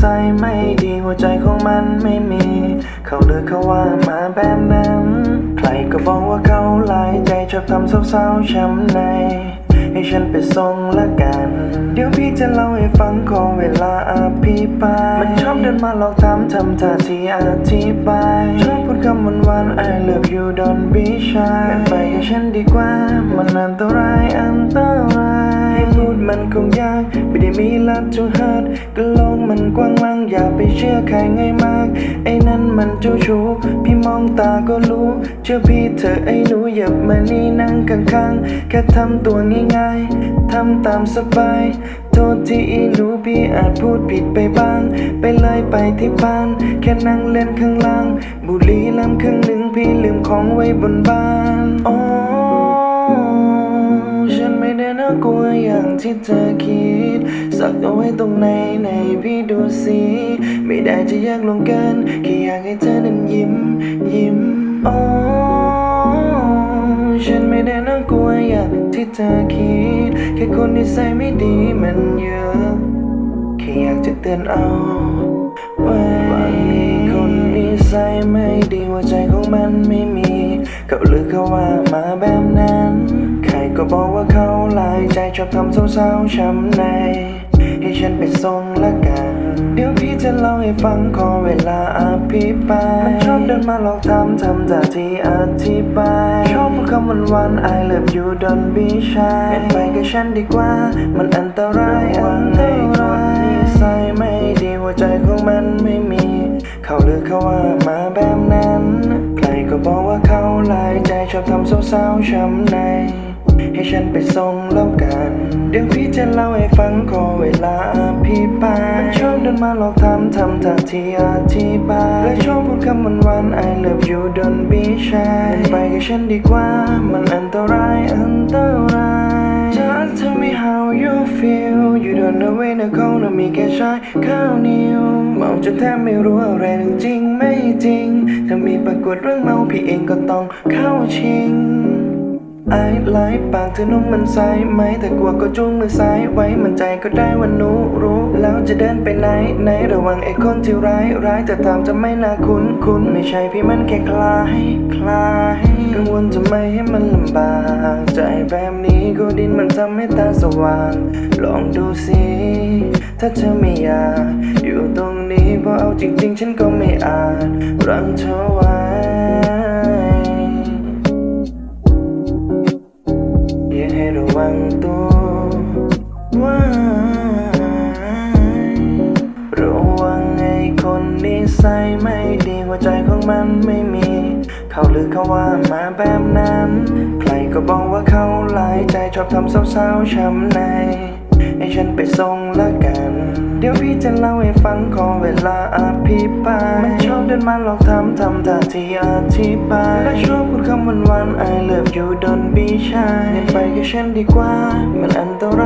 สัยไม่ดีหัวใจของมันไม่มี เขาเลือกเขาว่ามาแบบนั้น ใครก็บอกว่าเขาหลายใจชอบทำเศร้าๆช้ำใน ให้ฉันไปส่งละกัน เดี๋ยวพี่จะเล่าให้ฟังขอเวลาอภิปรายมันชอบเดินมาหลอกถามทำท่าที่อธิบายชอบพูดคำหวาน I love you don't be shy ไปกับฉันดีกว่า มันอันตรายอันตราย มันคงยาก ไม่ได้มีลัดจูฮัดก็โลกมันกว้างมั่งอย่าไปเชื่อใครง่ายมาก ไอ้นั่นมันเจ้าชู้พี่มองตาก็รู้ เชื่อพี่เธอไอ้หนูอย่ามานี่นั่งข้างๆ แค่ทำตัวง่ายๆ ทำตามสบาย โทษที่อีหนูพี่อาจพูดผิดไปบ้าง ไปเลยไปที่บ้าน แค่นั่งเล่นข้างล่าง บุหรี่ลำครึ่งหนึ่งพี่ลืมของไว้บนบ้านอ๋อฉัน ไม่ได้น่ากลัวอย่างที่เธอคิด สักเอาไว้ตรงไหนไหนพี่ดูสิไม่ได้จะยกลงเกินแค่อยากให้เธอนั้นยิ้ม ยิ้มอ๋อฉันไม่ได้น่ากลัวอย่างที่เธอคิด แค่คนนิสัยไม่ดีมันเยอะแค่อยากจะเตือนเอาไว้บางทีคนนิสัยไม่ดีหัวใจของมันไม่มี เขาลือเขาว่ามาแบบ ชอบทำเศร้าๆช้ำใน ให้ฉันไปส่งละกัน เดี๋ยวพี่จะเล่าให้ฟังขอเวลาอภิปรายมันชอบเดินมาหลอกทำทำจากที่อธิบาย ชอบพูดคำหวานๆ I love you don't be shy เป็นไปกับฉันดีกว่า มันอันตรายอันตรายนิสัยไม่ดีหัวใจของมันไม่มี เขาเลือกเขาว่ามาแบบนั้น ใครก็บอกว่าเขาลายใจชอบทำเศร้าๆช้ำใน ให้ฉันไปส่งแล้วกัน เดี๋ยวพี่จะเล่าให้ฟังขอเวลาอภิปรายมันชอบเดินมาหลอกทำทำท่าที่อธิบายและชอบพูดคำหวาน I love you don't be shy เป็นไปกับฉันดีกว่า มันอันตรายอันตราย Just tell me how you feel You don't know when I call นะมีแค่ชายข้าวเหนียวเมาจนแทบไม่รู้อะไรจริงไม่จริง ถ้ามีปรากฏเรื่องเมาพี่เองก็ต้องเข้าชิง ไอ้ไลายปากเธอนุ่มมันใสไหมแต่กลัวก็จุ้งมือซ้ายไว้มันใจก็ได้ว่าหนูรู้ แล้วจะเดินไปไหนไหนระวังไอ้คนที่ร้ายร้ายแต่ตามจะไม่น่าคุ้นคุ้นไม่ใช่พี่มันแค่คลายคลายกังวลจะไม่ให้มันลำบากใจแบบนี้ก็ดินมันทำให้ตาสว่าง ลองดูสิถ้าเธอไม่อยากอยู่ตรงนี้เพราะเอาจริงๆ ฉันก็ไม่อาจรั้งเธอไว้ นนิสัยไม่ดีหัวใจของมันไม่มี เขาหรือเขาว่ามาแบบนั้น ใครก็บอกว่าเขาหลายใจชอบทำเศร้าๆช้ำใน ให้ฉันไปส่งละกัน เดี๋ยวพี่จะเล่าให้ฟังขอเวลาอภิปรายมันชอบเดินมาหลอกทำทำท่าที่อธิบายและชอบพูดคำหวานๆ I love you don't be shy เล่นไปกับฉันดีกว่า มันอันตราย